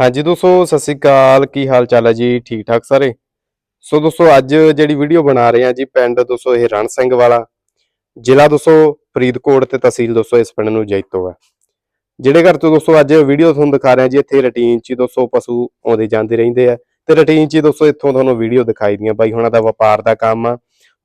ਹਾਂਜੀ ਦੋਸਤੋ, ਸਤਿ ਸ੍ਰੀ ਅਕਾਲ। ਕੀ ਹਾਲ ਚਾਲ ਹੈ ਜੀ? ਠੀਕ ਠਾਕ ਸਾਰੇ? ਸੋ ਦੋਸਤੋ, ਅੱਜ ਜਿਹੜੀ ਵੀਡੀਓ ਬਣਾ ਰਹੇ ਹਾਂ ਜੀ, ਪਿੰਡ ਦੋਸਤੋ, ਇਹ ਰਣ ਸਿੰਘ ਵਾਲਾ। ਜ਼ਿਲ੍ਹਾ ਦੋਸਤੋ, ਫਰੀਦਕੋਟ ਤੇ ਤਹਿਸੀਲ ਦੋਸਤੋ, ਇਸ ਪਿੰਡ ਨੂੰ ਜੈਤੋ ਹੈ। ਜਿਹੜੇ ਘਰ ਤੋਂ ਦੋਸਤੋ, ਅੱਜ ਵੀਡੀਓ ਤੁਹਾਨੂੰ ਦਿਖਾ ਰਹੇ ਹਾਂ ਜੀ, ਇੱਥੇ ਰੁਟੀਨ 'ਚ ਦੋਸਤੋ, ਪਸ਼ੂ ਆਉਂਦੇ ਜਾਂਦੇ ਰਹਿੰਦੇ ਆ। ਤੇ ਰੁਟੀਨ 'ਚ ਦੋਸਤੋ, ਇੱਥੋਂ ਤੁਹਾਨੂੰ ਵੀਡੀਓ ਦਿਖਾਈ ਦੀਆਂ। ਬਾਈ, ਹੁਣਾਂ ਦਾ ਵਪਾਰ ਦਾ ਕੰਮ ਆ।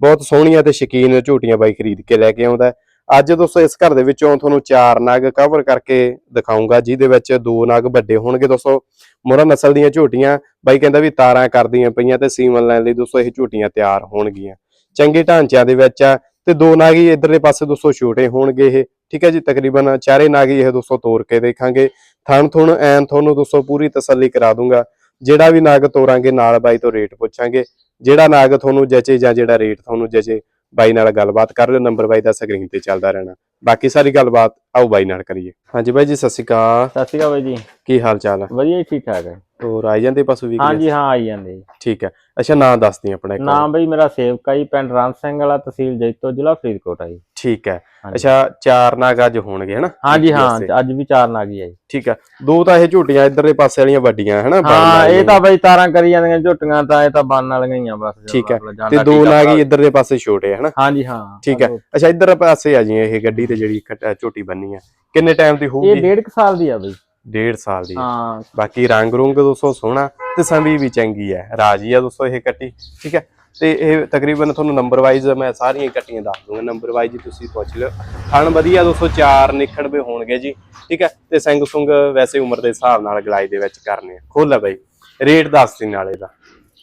ਬਹੁਤ ਸੋਹਣੀਆਂ ਤੇ ਸ਼ੌਕੀਨ ਝੂਟੀਆਂ ਬਾਈ ਖਰੀਦ ਕੇ ਲੈ ਕੇ ਆਉਂਦਾ ਅੱਜ ਦੋਸਤੋ ਇਸ ਘਰ ਦੇ ਵਿੱਚੋਂ ਤੁਹਾਨੂੰ ਚਾਰ ਨਗ ਕਵਰ ਕਰਕੇ ਦਿਖਾਉਂਗਾ, ਜਿਹਦੇ ਵਿੱਚ ਦੋ ਨਗ ਵੱਡੇ ਹੋਣਗੇ ਦੋਸਤੋ। ਮੁਰਾ ਨਸਲ ਦੀਆਂ ਝੋਟੀਆਂ, ਬਾਈ ਕਹਿੰਦਾ ਵੀ ਤਾਰਾਂ ਕਰਦੀਆਂ ਪਈਆਂ ਤੇ ਸੀਮਨ ਲੈਣ ਲਈ ਦੋਸਤੋ ਇਹ ਝੋਟੀਆਂ ਤਿਆਰ ਹੋਣਗੀਆਂ। ਚੰਗੇ ਢਾਂਚਿਆਂ ਦੇ ਵਿੱਚ ਆ ਤੇ ਦੋ ਨਾਗ ਹੀ ਇਧਰਲੇ ਪਾਸੇ ਦੋਸਤੋ ਛੋਟੇ ਹੋਣਗੇ ਇਹ। ਠੀਕ ਹੈ ਜੀ, ਤਕਰੀਬਨ ਚਾਰੇ ਨਾਗ ਹੀ ਇਹ ਦੋਸਤੋ ਤੋੜ ਕੇ ਦੇਖਾਂਗੇ। ਥਣ ਥੁਣ, ਐਨ ਤੁਹਾਨੂੰ ਦੋਸਤੋ ਪੂਰੀ ਤਸੱਲੀ ਕਰਾ ਦੂੰਗਾ। ਜਿਹੜਾ ਵੀ ਨਾਗ ਤੋਰਾਂਗੇ, ਨਾਲ ਬਾਈ ਤੋਂ ਰੇਟ ਪੁੱਛਾਂਗੇ। ਜਿਹੜਾ ਨਾਗ ਤੁਹਾਨੂੰ ਜਚੇ ਜਾਂ ਜਿਹੜਾ ਰੇਟ ਤੁਹਾਨੂੰ ਜਚੇ ਬਾਈ ਨਾਲ ਗੱਲਬਾਤ ਕਰ ਲਿਓ, ਨੰਬਰ ਬਾਈ ਦਾ ਸਕਰੀਨ ਤੇ ਚੱਲਦਾ ਰਹਿਣਾ। ਬਾਕੀ ਸਾਰੀ ਗੱਲਬਾਤ ਆਓ ਬਾਈ ਨਾਲ ਕਰੀਏ। ਹਾਂਜੀ ਬਾਈ ਜੀ, ਸਤਿ ਸ਼੍ਰੀ ਅਕਾਲ। ਸਤਿ ਸ਼੍ਰੀ ਅਕਾਲ ਬਾਈ ਜੀ। ਕੀ ਹਾਲ ਚਾਲ ਹੈ ਵਧੀਆ ਜੀ ਠੀਕ ਠਾਕ ਹੈ ਹੋਰ ਆਈ ਜਾਂਦੇ ਪਸ਼ੂ ਵੀ ਹਾਂਜੀ ਹਾਂ ਆਈ ਜਾਂਦੇ ਜੀ। ਠੀਕ ਹੈ ਅੱਛਾ ਨਾਂ ਦੱਸ ਦੀ ਆਪਣਾ ਇੱਕ। ਨਾਮ ਬਈ ਮੇਰਾ ਸੇਵਕਾ ਜੀ ਪਿੰਡ ਰਾਮ ਸਿੰਘ ਵਾਲਾ ਤਹਿਸੀਲ ਜੈਤੋ ਜ਼ਿਲ੍ਹਾ ਫਰੀਦਕੋਟ ਹੈ ਜੀ। ਠੀਕ ਹੈ। ਅੱਛਾ ਚਾਰ ਨਾਗ ਅੱਜ ਹੋਣਗੇ ਹਨਾ? ਹਾਂਜੀ ਹਾਂ। ਅੱਜ ਵੀ ਚਾਰ ਨਾਗੀ ਆ ਜੀ। ਠੀਕ ਹੈ ਦੋ ਤਾਂ ਇਹ ਝੂਟੀਆਂ ਇਧਰਲੇ ਪਾਸੇ ਵਾਲੀਆਂ ਵੱਡੀਆਂ ਹਨਾ? ਹਾਂ ਇਹ। ਤਾਂ ਬਈ ਤਾਰਾਂ ਕਰੀ ਜਾਂਦੀਆਂ ਝੁੱਟੀਆਂ ਤਾਂ ਇਹ ਤਾਂ ਬੰਨ ਵਾਲੀਆਂ ਹੀ ਆ ਬਸ। ਠੀਕ ਹੈ। ਤੇ ਦੋ ਨਾਗ ਹੀ ਇਧਰਲੇ ਪਾਸੇ ਛੋਟੇ ਹਨਾ? ਹਾਂਜੀ ਹਾਂ। ਠੀਕ ਹੈ। ਅੱਛਾ ਇਧਰ ਪਾਸੇ ਆ ਜੀ ਇਹ ਗੱਡੀ ਤੇ ਜਿਹੜੀ ਝੋਟੀ ਬੰਨੀ ਆ। ਕਿੰਨੇ ਟਾਈਮ ਦੀ ਇਹ ਹੋਊਗੀ? ਡੇਢ ਕੁ ਸਾਲ ਦੀ ਆ ਬਈ। ਡੇਢ ਸਾਲ ਦੀ ਆ। ਹਾਂ। ਬਾਕੀ ਰੰਗ ਰੁੰਗ ਦੋਸਤੋ ਸੋਹਣਾ ਤੇ ਸੰਭੀ ਵੀ ਚੰਗੀ ਹੈ ਰਾਜੀ ਆ ਦੋਸਤੋ ਇਹ ਕੱਟੀ ਠੀਕ ਹੈ? ਤੇ ਇਹ ਤਕਰੀਬਨ ਤੁਹਾਨੂੰ ਨੰਬਰ ਵਾਈਜ਼ ਮੈਂ ਸਾਰੀਆਂ ਕੱਟੀਆਂ ਦੱਸ ਦੂੰਗਾ। ਨੰਬਰ ਵਾਈਜ਼ ਤੁਸੀਂ ਪੁੱਛ ਲਿਓ। ਥਣ ਵਧੀਆ ਦੋਸਤੋ ਚਾਰ ਨਿਖੜਵੇ ਹੋਣਗੇ ਜੀ ਠੀਕ ਹੈ? ਤੇ ਸਿੰਘ ਸੁੰਗ ਵੈਸੇ ਉਮਰ ਦੇ ਹਿਸਾਬ ਨਾਲ ਗਲਾਈ ਦੇ ਵਿੱਚ ਕਰਨੇ ਆ। ਖੋਲ ਲੈ ਬਾਈ ਰੇਟ ਦੱਸ ਦੀ ਨਾਲੇ ਦਾ।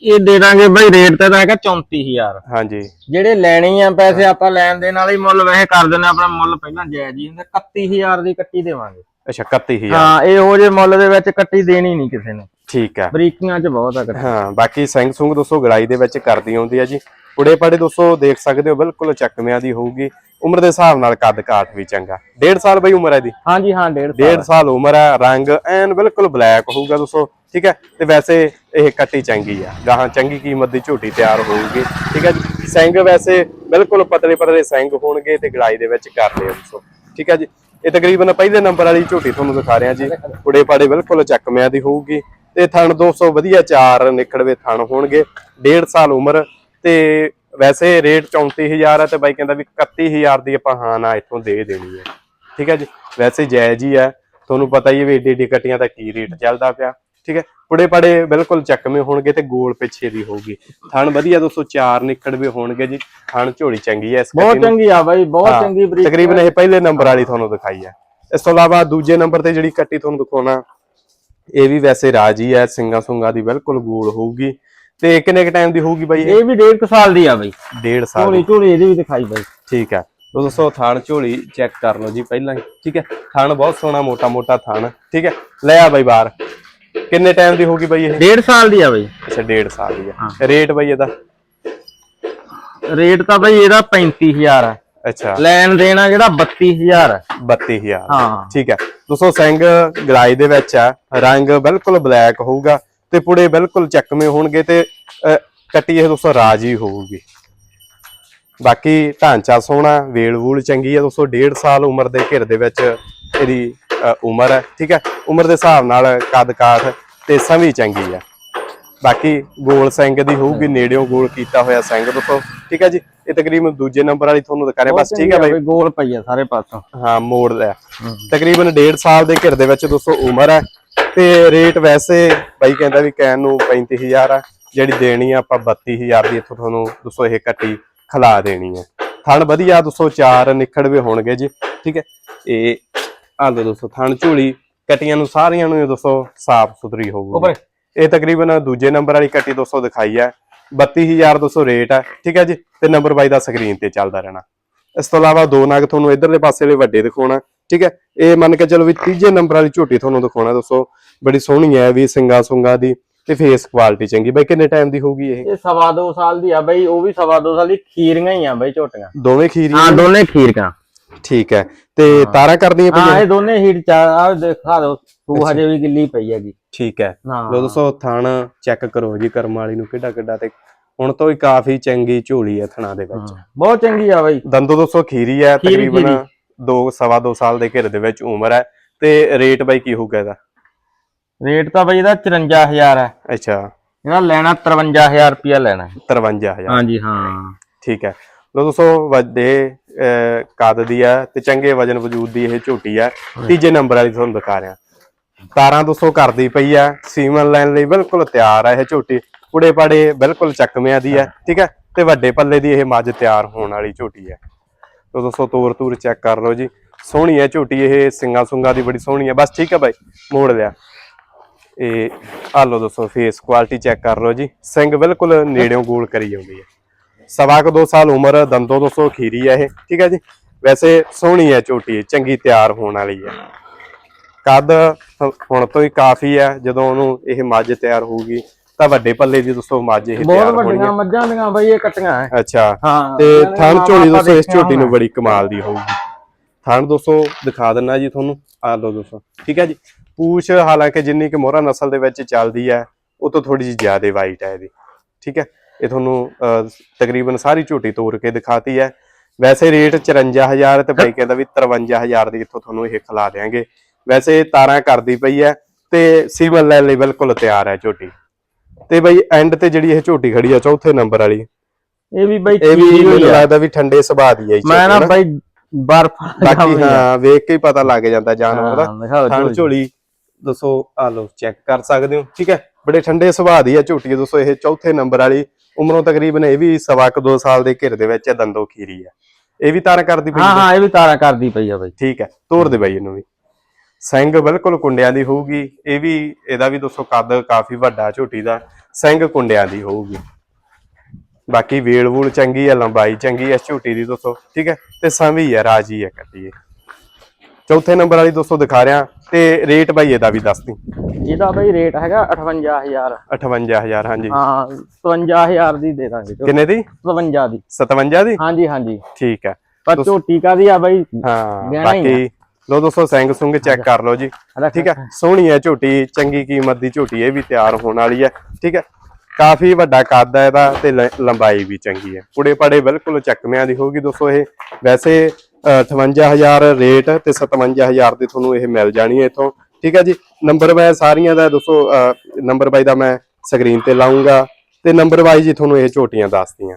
ਇਹ ਦੇ ਦਾਂਗੇ ਬਈ ਰੇਟ ਤੇ ਤਾਂ ਹੈਗਾ 34000 ਹਾਂਜੀ। ਜਿਹੜੇ ਲੈਣੀ ਆ ਪੈਸੇ ਆਪਾਂ ਲੈਣ ਦੇ ਨਾਲ ਹੀ ਮੁੱਲ ਵੈਸੇ ਕਰ ਦਿੰਦੇ ਆ, ਆਪਣਾ ਮੁੱਲ ਪਹਿਲਾਂ ਜਾਇਜ਼ ਹੀ ਹੁੰਦਾ 31000 ਦੀ ਕੱਟੀ ਦੇਵਾਂਗੇ। ਅੱਛਾ 31000 ਹਾਂ ਇਹੋ ਜਿਹੇ ਮੁੱਲ ਦੇ ਵਿੱਚ ਕੱਟੀ ਦੇਣੀ ਨਹੀਂ ਕਿਸੇ ਨੇ। ਠੀਕ ਹੈ। ਬਰੀਕੀਆਂ 'ਚ ਬਹੁਤ ਆ ਕੱਟੀ। ਹਾਂ ਬਾਕੀ ਸਿੰਘ ਸੁੰਗ ਦੋਸਤੋ ਗਲਾਈ ਦੇ ਵਿੱਚ ਕਰਦੀ ਆਉਂਦੀ ਆ ਜੀ। ਪੁੜੇ ਪੜੇ ਦੋਸਤੋ ਦੇਖ ਸਕਦੇ ਹੋ ਬਿਲਕੁਲ ਚੱਕਵਿਆਂ ਦੀ ਹੋਊਗੀ। ਉਮਰ ਦੇ ਹਿਸਾਬ ਨਾਲ ਕੱਦ ਕਾਠ ਵੀ ਚੰਗਾ। ਡੇਢ ਸਾਲ ਬਈ ਉਮਰ ਹੈ ਦੀ ਹਾਂਜੀ ਹਾਂ 1.5 ਡੇਢ ਸਾਲ ਉਮਰ ਹੈ ਰੰਗ ਐਨ ਬਿਲਕੁਲ ਬਲੈਕ ਹੋਊਗਾ ਦੋਸਤੋ। ਠੀਕ ਹੈ ਤੇ ਵੈਸੇ ਇਹ ਕੱਟੀ ਚੰਗੀ ਆ। ਗਾਹਾਂ ਚੰਗੀ ਕੀਮਤ ਦੀ ਝੋਟੀ ਤਿਆਰ ਹੋਊਗੀ। ਠੀਕ ਹੈ ਜੀ ਸਿੰਘ ਵੈਸੇ ਬਿਲਕੁਲ ਪਤਲੇ ਪਤਲੇ ਸਿੰਘ ਹੋਣਗੇ ਤੇ ਗਲਾਈ ਦੇ ਵਿੱਚ ਕਰ ਲਿਓ ਦੋਸਤੋ। ਠੀਕ ਹੈ ਜੀ ਇਹ ਤਕਰੀਬਨ ਪਹਿਲੇ ਨੰਬਰ ਵਾਲੀ ਝੋਟੀ ਤੁਹਾਨੂੰ ਦਿਖਾ ਰਿਹਾ ਜੀ। ਪੁੜੇ ਪਾੜੇ ਬਿਲਕੁਲ ਚੱਕਮਿਆਂ ਦੀ ਹੋਊਗੀ। ਤੇ ਥਣ 200 ਵਧੀਆ ਚਾਰ ਨਿਕੜਵੇ ਥਣ ਹੋਣਗੇ। ਡੇਢ ਸਾਲ ਉਮਰ। ਤੇ ਵੈਸੇ ਰੇਟ 34000 ਹੈ ਤੇ ਬਾਈ ਕਹਿੰਦਾ ਵੀ 31000 ਦੀ ਆਪਾਂ ਹਾਂ ਨਾ ਇੱਥੋਂ ਦੇ ਦੇਣੀ ਹੈ। ਠੀਕ ਹੈ ਜੀ। ਵੈਸੇ ਜਾਇਜ਼ ਹੀ ਹੈ। ਤੁਹਾਨੂੰ ਪਤਾ ਹੀ ਹੈ ਵੀ ਏਡੀ ਏਡੀ ਕੱਟੀਆਂ ਦਾ ਕੀ ਰੇਟ ਚੱਲਦਾ ਪਿਆ। ਠੀਕ ਹੈ? ਪੁੜੇ ਪੜੇ ਬਿਲਕੁਲ ਚੱਕਵੇਂ ਹੋਣਗੇ ਤੇ ਗੋਲ ਪਿੱਛੇ ਦੀ ਹੋਊਗੀ। ਥਣ ਵਧੀਆ ਦੋਸਤੋ ਚਾਰ ਨਿਕੜਵੇ ਹੋਣਗੇ ਜੀ। ਥਣ ਝੋਲੀ ਚੰਗੀ ਹੈ ਇਸ ਬਹੁਤ ਚੰਗੀ ਆ ਬਾਈ ਬਹੁਤ ਹਾਂ, ਚੰਗੀ ਬਰੀਕ ਤਕਰੀਬਨ ਇਹ ਪਹਿਲੇ ਨੰਬਰ ਵਾਲੀ ਤੁਹਾਨੂੰ ਦਿਖਾਈ ਹੈ। ਇਸ ਤੋਂ ਇਲਾਵਾ ਦੂਜੇ ਨੰਬਰ ਤੇ ਜਿਹੜੀ ਕੱਟੀ ਤੁਹਾਨੂੰ ਦਿਖਾਉਣਾ ਇਹ ਵੀ ਵੈਸੇ ਰਾਜੀ ਹੈ ਸਿੰਗਾ ਸੁੰਗਾ ਦੀ ਬਿਲਕੁਲ ਗੋਲ ਹੋਊਗੀ। ਤੇ ਕਿੰਨੇ ਕ ਟਾਈਮ ਦੀ ਹੋਊਗੀ ਬਾਈ ਇਹ? ਵੀ 1.5 ਸਾਲ ਦੀ ਆ ਬਾਈ। ਡੇਢ ਸਾਲ ਝੋਲੀ ਝੋਲੀ ਇਹਦੀ ਵੀ ਦਿਖਾਈ ਬਾਈ। ਠੀਕ ਹੈ। ਤੋ ਦੋਸਤੋ ਥਾਣ ਝੋਲੀ ਚੈੱਕ ਕਰ ਲਓ ਜੀ ਪਹਿਲਾਂ ਹੀ। ਠੀਕ ਹੈ? ਥਾਣ ਬਹੁਤ ਸੋਹਣਾ ਮੋਟਾ ਮੋਟਾ ਥਾਣ। ਠੀਕ ਹੈ? ਲੈ ਆ ਬਾਈ ਬਾਹਰ। ਕਿੰਨੇ ਟਾਈਮ ਦੀ ਹੋਊਗੀ ਬਾਈ ਇਹ? 1.5 ਸਾਲ ਦੀ ਆ ਬਾਈ। ਅੱਛਾ ਡੇਢ ਸਾਲ ਦੀ ਹੈ। ਰੇਟ ਬਾਈ ਇਹਦਾ? ਰੇਟ ਤਾਂ ਬਾਈ ਇਹਦਾ 35000 ਆ। ਅੱਛਾ। ਲੈਣ ਦੇਣਾ ਜਿਹੜਾ 32000 ਆ। 32000 ਹਾਂ। ਠੀਕ ਹੈ ਦੋਸਤੋ ਸਿੰਘ ਗਲਾਈ ਦੇ ਵਿੱਚ ਆ। ਰੰਗ ਬਿਲਕੁਲ ਬਲੈਕ ਹੋਊਗਾ ਤੇ ਪੁੜੇ ਬਿਲਕੁਲ ਚੱਕਵੇਂ ਹੋਣਗੇ ਤੇ ਕੱਟੀ ਇਹ ਦੋਸਤੋ ਰਾਜੀ ਹੋਊਗੀ। ਬਾਕੀ ਢਾਂਚਾ ਸੋਹਣਾ ਵੇਲ ਵੂਲ ਚੰਗੀ ਹੈ ਦੋਸਤੋ 1.5 ਸਾਲ ਉਮਰ ਦੇ ਘਿਰ ਦੇ ਵਿੱਚ ਇਹਦੀ ਉਮਰ ਹੈ ਠੀਕ ਹੈ? ਉਮਰ ਦੇ ਹਿਸਾਬ ਨਾਲ ਕੱਦ ਕਾਠ ਤੇ ਸੰਵੀ ਚੰਗੀ ਹੈ। ਬਾਕੀ ਗੋਲ ਸਿੰਘ ਦੀ ਹੋਊਗੀ ਨੇੜਿਓਂ ਗੋਲ ਕੀਤਾ ਹੋਇਆ ਸਿੰਘ ਦੋਸਤੋ ਠੀਕ ਹੈ ਜੀ? ਇਹ ਤਕਰੀਬਨ ਦੂਜੇ ਨੰਬਰ ਵਾਲੀ ਤੁਹਾਨੂੰ ਦਿਖਾ ਰਿਹਾ ਬਸ ਠੀਕ ਹੈ ਬਾਈ? ਗੋਲ ਪਈ ਆ ਸਾਰੇ ਪਾਸੋਂ। ਹਾਂ ਮੋੜ ਲਿਆ। ਤਕਰੀਬਨ 1.5 ਸਾਲ ਦੇ ਘਿਰ ਦੇ ਵਿੱਚ ਦੋਸਤੋ ਉਮਰ ਹੈ ਤੇ ਰੇਟ ਵੈਸੇ ਬਾਈ ਕਹਿੰਦਾ ਵੀ ਕੈਨ ਨੂੰ 35000 ਆ ਜਿਹੜੀ ਦੇਣੀ ਆ ਆਪਾਂ 32000 ਦੀ ਇੱਥੋਂ ਤੁਹਾਨੂੰ ਦੋਸਤੋ ਇਹ ਕੱਟੀ ਖਲਾ ਦੇਣੀ ਹੈ। ਥਣ ਵਧੀਆ ਦੋਸਤੋ ਚਾਰ ਨਿਖੜਵੇ ਹੋਣਗੇ ਜੀ ਠੀਕ ਹੈ? ਇਹ ਆ ਲਓ ਦੋਸਤੋ ਥਣ ਝੋਲੀ ਕਟੀਆਂ ਨੂੰ ਸਾਰੀਆਂ ਨੂੰ ਇਹ ਦੋਸਤੋ ਸਾਫ਼ ਸੁਥਰੀ ਹੋਊਗੀ। ਇਹ ਤਕਰੀਬਨ ਦੂਜੇ ਨੰਬਰ ਵਾਲੀ ਕੱਟੀ ਦੋਸਤੋ ਦਿਖਾਈ ਹੈ 32200 ਰੇਟ ਹੈ ਠੀਕ ਹੈ ਜੀ? ਤੇ ਨੰਬਰ ਬਾਈ ਦਾ ਸਕਰੀਨ ਤੇ ਚੱਲਦਾ ਰਹਿਣਾ। ਇਸ ਤੋਂ ਇਲਾਵਾ ਦੋ ਨਗ ਤੁਹਾਨੂੰ ਇਧਰਲੇ ਪਾਸੇ ਵਾਲੇ ਵੱਡੇ ਦਿਖਾਉਣਾ ਠੀਕ ਹੈ ਇਹ ਮੰਨ ਕੇ ਚਲੋ ਵੀ ਤੀਜੇ ਨੰਬਰ ਵਾਲੀ ਝੋਟੀ ਤੁਹਾਨੂੰ ਦਿਖਾਉਣਾ ਦੋਸਤੋ। ਬੜੀ ਸੋਹਣੀ ਹੈ ਵੀ ਸਿੰਗਾ ਸੁੰਗਾ ਦੀ ਤੇ ਫੇਸ ਕੁਆਲਿਟੀ ਚੰਗੀ। ਬਾਈ ਕਿੰਨੇ ਟਾਈਮ ਦੀ ਹੋਊਗੀ ਇਹ? ਇਹ ਸਵਾ ਦੋ ਸਾਲ ਦੀ ਆ ਬਾਈ ਉਹ ਵੀ ਸਵਾ ਦੋ ਸਾਲ ਦੀ ਖੀਰੀਆਂ ਹੀ ਆ ਬਾਈ ਝੋਟੀਆਂ। ਦੋਵੇਂ ਖੀਰੀ ਹਾਂ ਦੋਨੇ ਖੀਰੀਆਂ। ਠੀਕ ਹੈ। ਤੇ ਤਾਰਾਂ ਕਰਦੀਆਂ ਹਾਂ ਇਹ ਦੋਨੇ ਹੀਟ ਚਾ ਆ ਦਿਖਾ ਦਿਓ। ਤੂੰ ਹਜੇ ਵੀ ਗਿੱਲੀ ਪਈ ਹੈਗੀ। ਠੀਕ ਹੈ। ਲੋ ਦੋਸਤੋ ਥਣ ਚੈੱਕ ਕਰੋ ਜੀ ਕਰਮ ਵਾਲੀ ਨੂੰ ਕਿੱਡਾ ਕਿੱਡਾ ਤੇ ਹੁਣ ਤੋਂ ਹੀ ਕਾਫੀ ਚੰਗੀ ਝੋਲੀ ਹੈ ਥਣਾ ਦੇ ਵਿੱਚ। ਬਹੁਤ ਚੰਗੀ ਆ ਬਾਈ। ਦੰਦੋ ਦੋਸਤੋ ਖੀਰੀ ਹੈ ਤਕਰੀਬਨ ਖੀਰੀ। 2 ਸਵਾ 2 ਸਾਲ ਦੇ ਘਿਰ ਦੇ ਵਿੱਚ ਉਮਰ ਹੈ। ਤੇ ਰੇਟ ਬਾਈ ਕੀ ਹੋਊਗਾ ਇਹਦਾ? ਰੇਟ ਤਾਂ ਬਈ ਇਹਦਾ 54000 ਹੈ। ਅੱਛਾ। ਇਹਦਾ ਲੈਣਾ 53000 ਰੁਪਇਆ ਲੈਣਾ ਹੈ। 53000 ਹਾਂਜੀ ਹਾਂ। ਠੀਕ ਹੈ। ਲੋ ਦੋਸਤੋ ਵੱਡੇ ਕੱਦ ਦੀ ਹੈ ਤੇ ਚੰਗੇ ਵਜਨ ਵਜੂਦ ਦੀ ਇਹ ਝੋਟੀ ਹੈ। ਤੀਜੇ ਨੰਬਰ ਵਾਲੀ ਤੁਹਾਨੂੰ ਦਿਖਾ ਰਿਹਾ। ਤਾਰਾਂ ਦੋਸਤੋ ਕਰਦੀ ਪਈ ਹੈ ਸੀਮਨ ਲੈਣ ਲਈ ਬਿਲਕੁਲ ਤਿਆਰ ਹੈ ਇਹ ਝੋਟੀ। ਪੁੜੇ ਪਾੜੇ ਬਿਲਕੁਲ ਚੱਕਵਿਆਂ ਦੀ ਹੈ ਠੀਕ ਹੈ ਤੇ ਵੱਡੇ ਪੱਲੇ ਦੀ ਇਹ ਮੱਝ ਤਿਆਰ ਹੋਣ ਵਾਲੀ ਝੋਟੀ ਹੈ ਤੋ ਦੋਸਤੋ ਤੋਰ ਤੂਰ ਚੈੱਕ ਕਰ ਲਓ ਜੀ। ਸੋਹਣੀ ਹੈ ਝੋਟੀ ਇਹ ਸਿੰਗਾ ਸੁੰਗਾ ਦੀ ਬੜੀ ਸੋਹਣੀ ਹੈ ਬਸ ਠੀਕ ਹੈ ਬਾਈ ਮੋੜ ਲਿਆ। ਇਹ ਆ ਲਓ ਦੋਸਤੋ ਫੇਸ ਕੁਆਲਿਟੀ ਚੈੱਕ ਕਰ ਲਓ ਜੀ। ਸਿੰਘ ਬਿਲਕੁਲ ਨੇੜਿਓਂ ਗੋਲ ਕਰੀ ਜਾਂਦੀ ਹੈ ਸਵਾ ਕੁ ਦੋ ਸਾਲ ਉਮਰ ਦੰਦੋ ਦੋਸਤੋ ਖੀਰੀ ਹੈ ਇਹ ਠੀਕ ਹੈ ਜੀ? ਵੈਸੇ ਸੋਹਣੀ ਹੈ ਝੋਟੀ ਚੰਗੀ ਤਿਆਰ ਹੋਣ ਵਾਲੀ ਹੈ ਕੱਦ ਹੁਣ ਤੋਂ ਹੀ ਕਾਫੀ ਹੈ ਜਦੋਂ ਉਹਨੂੰ ਇਹ ਮੱਝ ਤਿਆਰ ਹੋਊਗੀ ਤਾਂ ਵੱਡੇ ਪੱਲੇ ਦੀ ਦੋਸਤੋ ਮੱਝ ਇਹ ਬਹੁਤ ਤਿਆਰ ਹੋਣੀ ਵੱਡੀਆਂ ਮੱਝਾਂ ਦੀਆਂ ਬਈ ਇਹ ਕੱਟੀਆਂ ਹੈ ਅੱਛਾ ਤੇ ਥਣ ਝੋਲੀ ਦੋਸਤੋ ਇਸ ਝੋਟੀ ਨੂੰ। ਬੜੀ ਕਮਾਲ ਦੀ ਹੋਊਗੀ। ਥਣ ਦੋਸਤੋ ਦਿਖਾ ਦਿੰਨਾ ਜੀ ਤੁਹਾਨੂੰ ਆ ਲਓ ਦੋਸਤੋ ਠੀਕ ਹੈ ਜੀ? ਪੂਛ ਹਾਲਾਂਕਿ ਜਿੰਨੀ ਕਿ ਮੋਹਰਾ ਨਸਲ ਦੇ ਵਿੱਚ ਚੱਲਦੀ ਹੈ ਉਹ ਤੋਂ ਥੋੜੀ ਜਿਹੀ ਜ਼ਿਆਦਾ ਵਾਈਟ ਹੈ ਇਹਦੀ ਠੀਕ ਹੈ ਇਹ ਤੁਹਾਨੂੰ ਤਕਰੀਬਨ ਸਾਰੀ ਝੋਟੀ ਤੋੜ ਕੇ ਦਿਖਾਤੀ ਹੈ। ਵੈਸੇ ਰੇਟ 54000 ਤੇ ਬਾਈ ਕਹਿੰਦਾ ਵੀ 53000 ਦੀ ਇੱਥੋਂ ਤੁਹਾਨੂੰ ਇਹ ਖਿਲਾ ਦੇਾਂਗੇ ਵੈਸੇ ਤਾਰਾਂ ਕਰਦੀ ਪਈ ਹੈ ਤੇ ਸੀਮਨ ਲੈਣ ਲਈ ਬਿਲਕੁਲ ਤਿਆਰ ਹੈ ਝੋਟੀ। ਤੇ ਬਈ ਐਂਡ ਤੇ ਜਿਹੜੀ ਇਹ ਝੋਟੀ ਖੜੀ ਆ ਚੌਥੇ ਨੰਬਰ ਵਾਲੀ ਇਹ ਵੀ ਬਈ ਇਹ ਵੀ ਮੈਨੂੰ। ਲੱਗਦਾ ਵੀ ਠੰਡੇ ਸੁਭਾਅ ਦੀ ਹੈ ਮੈਂ ਨਾ। ਬਈ ਬਰਫ ਬਾਕੀ ਹਾਂ ਵੇਖ ਕੇ ਹੀ ਪਤਾ ਲੱਗ ਜਾਂਦਾ ਜਾਨਵਰ ਦਾ। ਥਣ ਝੋਲੀ। ਦੱਸੋ ਆ ਲਓ ਚੈੱਕ ਕਰ ਸਕਦੇ ਹੋ ਠੀਕ ਹੈ? ਬੜੇ ਠੰਡੇ ਸੁਭਾਅ ਦੀ ਹੈ ਝੋਟੀ ਦੋਸਤੋ ਇਹ ਚੌਥੇ ਨੰਬਰ ਵਾਲੀ। ਉਮਰੋਂ ਤਕਰੀਬਨ ਇਹ ਵੀ ਸਵਾ ਕੁ ਦੋ ਸਾਲ ਦੇ ਘਿਰ ਦੇ ਵਿੱਚ ਦੰਦੋ ਖੀਰੀ ਹੈ ਇਹ ਵੀ ਤਾਰ ਕਰਦੀ ਪਈ ਹਾਂ ਹੈ? ਇਹ ਵੀ ਤਾਰਾ ਕਰਦੀ ਪਈ ਆ ਬਈ। ਠੀਕ ਹੈ ਤੋੜ ਦੇ ਬਾਈ ਇਹਨੂੰ ਵੀ। ਸਿੰਘ ਬਿਲਕੁਲ ਕੁੰਡਿਆਂ ਦੀ ਹੋਊਗੀ ਇਹ ਵੀ ਇਹਦਾ ਵੀ ਦੋਸਤੋ ਕੱਦ ਕਾਫੀ ਵੱਡਾ ਝੋਟੀ ਦਾ। ਸਿੰਘ ਕੁੰਡਿਆਂ ਦੀ ਹੋਊਗੀ। ਬਾਕੀ ਵੇਲ ਵੂਲ ਚੰਗੀ ਹੈ ਲੰਬਾਈ ਚੰਗੀ ਇਸ ਝੋਟੀ ਦੀ ਦੋਸਤੋ ਠੀਕ ਹੈ ਤੇ ਸੰਵੀ ਹੈ ਰਾਜੀ ਹੈ ਕੱਟੀ ਇਹ ਚੌਥੇ ਨੰਬਰ ਵਾਲੀ ਦੋਸਤੋ ਦਿਖਾ ਰਿਹਾ ਤੇ ਰੇਟ ਬਾਈ ਇਹਦਾ ਵੀ ਦੱਸ ਦੀ। ਇਹਦਾ ਬਈ ਰੇਟ ਹੈਗਾ 58000 58000 ਹਾਂਜੀ। ਹਾਂ 57000 ਦੀ ਦੇ ਦਾਂਗੇ। ਕਿੰਨੇ ਦੀ? 57 ਦੀ। 57 ਦੀ? ਹਾਂਜੀ ਹਾਂਜੀ। ਠੀਕ ਹੈ। ਪਰ ਝੋਟੀ ਕਾਦੀ ਆ ਬਈ? ਹਾਂ ਬਾਕੀ ਲੋ ਦੋਸਤੋ ਸਿੰਘ ਸੁੰਗ ਚੈੱਕ ਕਰ ਲਓ ਜੀ। ਠੀਕ ਹੈ ਸੋਹਣੀ ਹੈ ਝੋਟੀ ਚੰਗੀ ਕੀਮਤ ਦੀ ਝੋਟੀ ਇਹ ਵੀ ਤਿਆਰ ਹੋਣ ਵਾਲੀ ਹੈ। ਠੀਕ ਹੈ ਕਾਫੀ ਵੱਡਾ ਕੱਦ ਹੈ ਇਹਦਾ ਤੇ ਲੰਬਾਈ ਵੀ ਚੰਗੀ ਹੈ। ਪੁੜੇ ਪੜੇ ਬਿਲਕੁਲ ਚੱਕਵਿਆਂ ਦੀ ਹੋਊਗੀ ਦੋਸਤੋ ਇਹ। ਵੈਸੇ 58000 ਰੇਟ ਤੇ 57000 ਦੀ ਤੁਹਾਨੂੰ ਇਹ ਮਿਲ ਜਾਣੀ ਹੈ ਇਥੋਂ। ਠੀਕ ਹੈ ਜੀ? ਨੰਬਰ ਮੈਂ ਸਾਰੀਆਂ ਦਾ ਦੋਸਤੋ ਨੰਬਰ ਬਾਈ ਦਾ ਮੈਂ ਸਕਰੀਨ ਤੇ ਲਾਉਂਗਾ ਤੇ ਨੰਬਰ ਵਾਈਜ਼ ਹੀ ਤੁਹਾਨੂੰ ਇਹ ਝੋਟੀਆਂ ਦੱਸਦੀਆਂ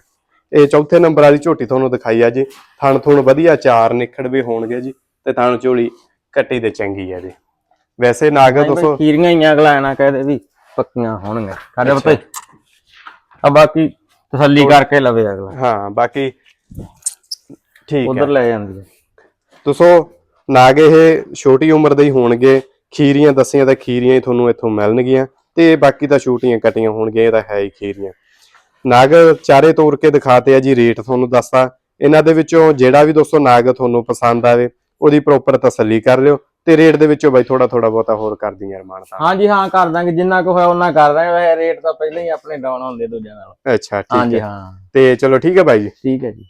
ਇਹ ਚੌਥੇ ਨੰਬਰ ਵਾਲੀ ਝੋਟੀ ਤੁਹਾਨੂੰ ਦਿਖਾਈ ਆ ਜੀ। ਥਣ ਥੁਣ ਵਧੀਆ ਚਾਰ ਨਿਖੜਵੇ ਹੋਣਗੇ ਜੀ ਤੇ ਥਣ ਝੋਲੀ ਕੱਟੀ ਦੇ ਚੰਗੀ ਹੈ ਜੀ। ਵੈਸੇ ਨਾਗ ਦੋਸਤੋ ਖੀਰੀਆਂ ਹੀ ਅਗਲਾ ਨਾ ਕਹਦੇ ਵੀ ਪੱਕੀਆਂ ਹੋਣਗੀਆਂ। ਸਾਡੇ ਪਤਾ ਆ ਬਾਕੀ ਤਸੱਲੀ ਕਰਕੇ ਲਵੇ ਅਗਲਾ। ਹਾਂ ਬਾਕੀ ਠੀਕ ਉਧਰ ਲੈ ਜਾਂਦੀ ਹੈ। ਦੋਸਤੋ ਨਾਗ ਇਹ ਛੋਟੀ ਉਮਰ ਦੇ ਹੀ ਹੋਣਗੇ ਖੀਰੀਆਂ ਦੱਸੀਆਂ ਤਾਂ ਖੀਰੀਆਂ ਹੀ ਤੁਹਾਨੂੰ ਇੱਥੋਂ ਮਿਲਣਗੀਆਂ ਤੇ ਬਾਕੀ ਤਾਂ ਛੋਟੀਆਂ ਕਟੀਆਂ ਹੋਣਗੀਆਂ ਇਹ ਤਾਂ ਹੈ ਹੀ ਖੀਰੀਆਂ। ਨਾਗ ਚਾਰੇ ਤੋੜ ਕੇ ਦਿਖਾਤੇ ਆ ਜੀ ਰੇਟ ਤੁਹਾਨੂੰ ਦੱਸਤਾ ਇਹਨਾਂ ਦੇ ਵਿੱਚੋਂ ਜਿਹੜਾ ਵੀ ਦੋਸਤੋ ਨਾਗ ਤੁਹਾਨੂੰ ਪਸੰਦ ਆਵੇ ਉਹਦੀ ਪ੍ਰੋਪਰ ਤਸੱਲੀ ਕਰ ਲਿਓ ਤੇ ਰੇਟ ਦੇ ਵਿੱਚੋਂ ਬਾਈ ਥੋੜਾ ਥੋੜਾ ਬਹੁਤਾ ਹੋਰ ਕਰ ਦਿਆਂ ਅਰਮਾਨ ਸਾਹਿਬ। ਹਾਂਜੀ ਹਾਂ ਕਰ ਦਾਂਗੇ ਜਿੰਨਾ ਕੁ ਹੋਇਆ ਉਹਨਾਂ ਕਰ ਦਾਂਗੇ। ਵੈਸੇ ਰੇਟ ਤਾਂ ਪਹਿਲਾਂ ਹੀ ਆਪਣੇ ਡਾਊਨ ਹੁੰਦੇ ਦੂਜਿਆਂ ਨਾਲ। ਅੱਛਾ ਠੀਕ ਹਾਂਜੀ ਹੈ। ਹਾਂ। ਤੇ ਚਲੋ ਠੀਕ ਹੈ ਬਾਈ ਜੀ। ਠੀਕ ਹੈ ਜੀ।